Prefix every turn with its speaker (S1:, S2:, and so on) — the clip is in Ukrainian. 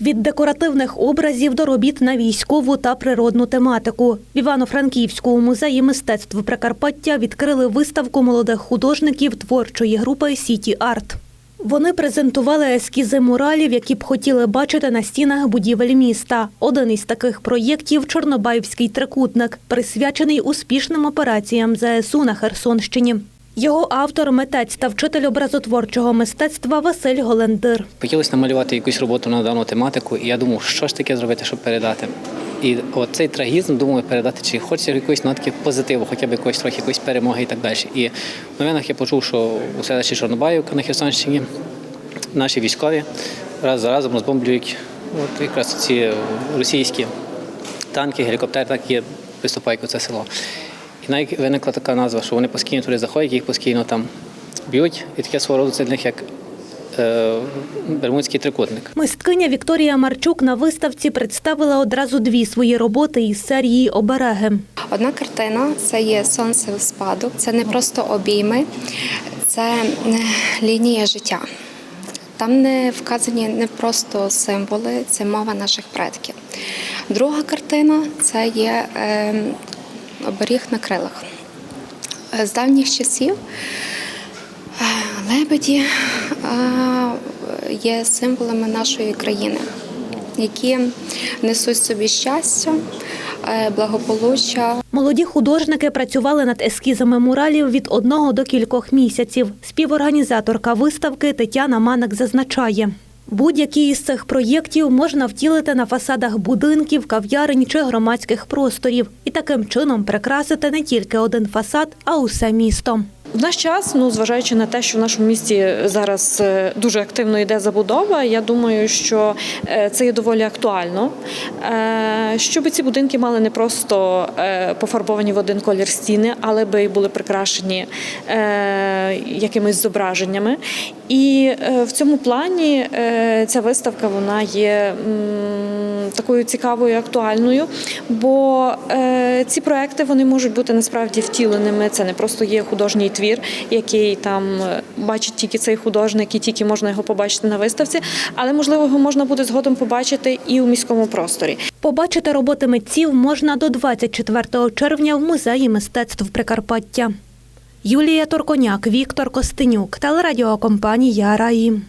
S1: Від декоративних образів до робіт на військову та природну тематику. В Івано-Франківському музеї мистецтв Прикарпаття відкрили виставку молодих художників творчої групи Сіті Арт. Вони презентували ескізи муралів, які б хотіли бачити на стінах будівель міста. Один із таких проєктів Чорнобаївський трикутник, присвячений успішним операціям ЗСУ на Херсонщині. Його автор, митець та вчитель образотворчого мистецтва Василь Голендир.
S2: Хотілося намалювати якусь роботу на дану тематику, і я думав, що ж таке зробити, щоб передати. І от цей трагізм думаю передати, чи хочеться якоїсь нотки позитиву, хоча б якоїсь трохи якоїсь перемоги і так далі. І в новинах я почув, що у селищі Чорнобаївка на Херсонщині наші військові раз за разом розбомблюють от якраз ці російські танки, гелікоптери, так і приступають у це село. Навіть виникла така назва, що вони постійно туди заходять, їх постійно там б'ють, і таке свого роду це для них як е, Бермудський трикутник.
S1: Мисткиня Вікторія Марчук на виставці представила одразу дві свої роботи із серії Обереги.
S3: Одна картина це є сонце в спаду. Це не просто обійми, це е, лінія життя. Там не вказані не просто символи, це мова наших предків. Друга картина це є е, оберіг на крилах. Е, З давніх часів е, лебеді е, є символами нашої країни, які несуть собі щастя, благополуччя,
S1: Молоді художники працювали над ескізами муралів від одного до кількох місяців. Співорганізаторка виставки Тетяна Маник зазначає. Будь-які із цих проєктів можна втілити на фасадах будинків, кав'ярень чи громадських просторів і таким чином прикрасити не тільки один фасад, а усе місто.
S4: В наш час, ну зважаючи на те, що в нашому місті зараз е, дуже активно йде забудова, я думаю, що е, це є доволі актуально. Щоб ці будинки мали не просто е, пофарбовані в один колір стіни, але би були прикрашені е, якимись зображеннями. І е, в цьому плані ця виставка вона є такою цікавою, актуальною, бо ці проекти вони можуть бути насправді втіленими. Це не просто є художній твір, який там бачить тільки цей художник, і тільки можна його побачити на виставці, але можливо його можна буде згодом побачити і у міському просторі.
S1: Побачити роботи митців можна до 24 червня в музеї мистецтв Прикарпаття. Юлія Торконяк, Віктор Костенюк, телерадіокомпанія Раї.